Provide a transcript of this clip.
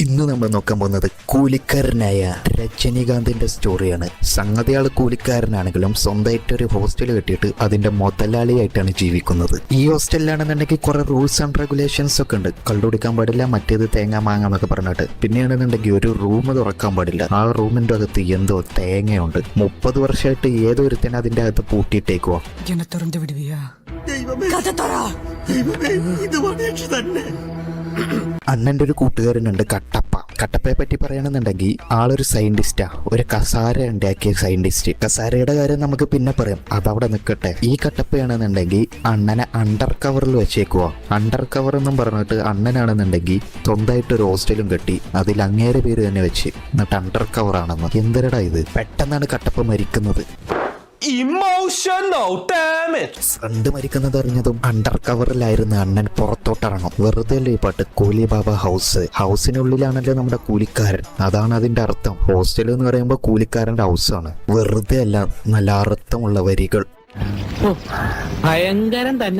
ഇന്ന് നമ്മൾ നോക്കാൻ പോകുന്നത് കൂലിക്കാരനായ രജനീകാന്തിന്റെ സ്റ്റോറിയാണ് സംഗതിയാൾ കൂലിക്കാരനാണെങ്കിലും സ്വന്തമായിട്ട് ഒരു ഹോസ്റ്റൽ കെട്ടിയിട്ട് അതിന്റെ മുതലാളിയായിട്ടാണ് ജീവിക്കുന്നത്. ഈ ഹോസ്റ്റലിലാണെന്നുണ്ടെങ്കിൽ കുറെ റൂൾസ് ആൻഡ് റെഗുലേഷൻസ് ഒക്കെ ഉണ്ട്. കള്ളുടിക്കാൻ പാടില്ല മറ്റേത് തേങ്ങ മാങ്ങ എന്നൊക്കെ പറഞ്ഞിട്ട്. പിന്നെയാണെന്നുണ്ടെങ്കിൽ ഒരു റൂം തുറക്കാൻ പാടില്ല. ആ റൂമിന്റെ അകത്ത് എന്തോ തേങ്ങയുണ്ട്. മുപ്പത് വർഷമായിട്ട് ഏതൊരുത്തനും അതിന്റെ അകത്ത് പൂട്ടിയിട്ടേക്കുവാ. ദൈവമേ അണ്ണന്റെ ഒരു കൂട്ടുകാരനുണ്ട് കട്ടപ്പ. കട്ടപ്പയെ പറ്റി പറയണമെന്നുണ്ടെങ്കിൽ ആളൊരു സയന്റിസ്റ്റാ ഒരു കസാര ഉണ്ടാക്കിയ സയന്റിസ്റ്റ് കസാരയുടെ കാര്യം നമുക്ക് പിന്നെ പറയാം. അതവിടെ നിൽക്കട്ടെ. ഈ കട്ടപ്പയാണെന്നുണ്ടെങ്കിൽ അണ്ണനെ അണ്ടർ കവറിൽ വെച്ചേക്കുക അണ്ടർ കവർ എന്നും പറഞ്ഞിട്ട് അണ്ണനാണെന്നുണ്ടെങ്കിൽ സ്വന്തമായിട്ട് ഒരു ഹോസ്റ്റലും കെട്ടി അതിൽ അങ്ങേരെ പേര് തന്നെ വെച്ച്. എന്നിട്ട് അണ്ടർ കവർ ആണെന്ന്. എന്തരടാ ഇത്? പെട്ടെന്നാണ് കട്ടപ്പ മരിക്കുന്നത്. Emotional ഡാമേജ് ഫ്രണ്ട് മരിക്കുന്നത് അറിഞ്ഞതും അണ്ടർ കവറിലായിരുന്ന അണ്ണൻ പുറത്തോട്ടിറങ്ങും. വെറുതെ അല്ലേ ഈ പാട്ട്? കൂലി ബാബ ഹൗസ് ഹൗസിനുള്ളിലാണല്ലോ നമ്മുടെ കൂലിക്കാരൻ. അതാണ് അതിന്റെ അർത്ഥം. ഹോസ്റ്റൽ എന്ന് പറയുമ്പോൾ കൂലിക്കാരന്റെ ഹൗസാണ് വെറുതെ അല്ല നല്ല അർത്ഥമുള്ള വരികൾ. ഭയങ്കരം തന്നെ.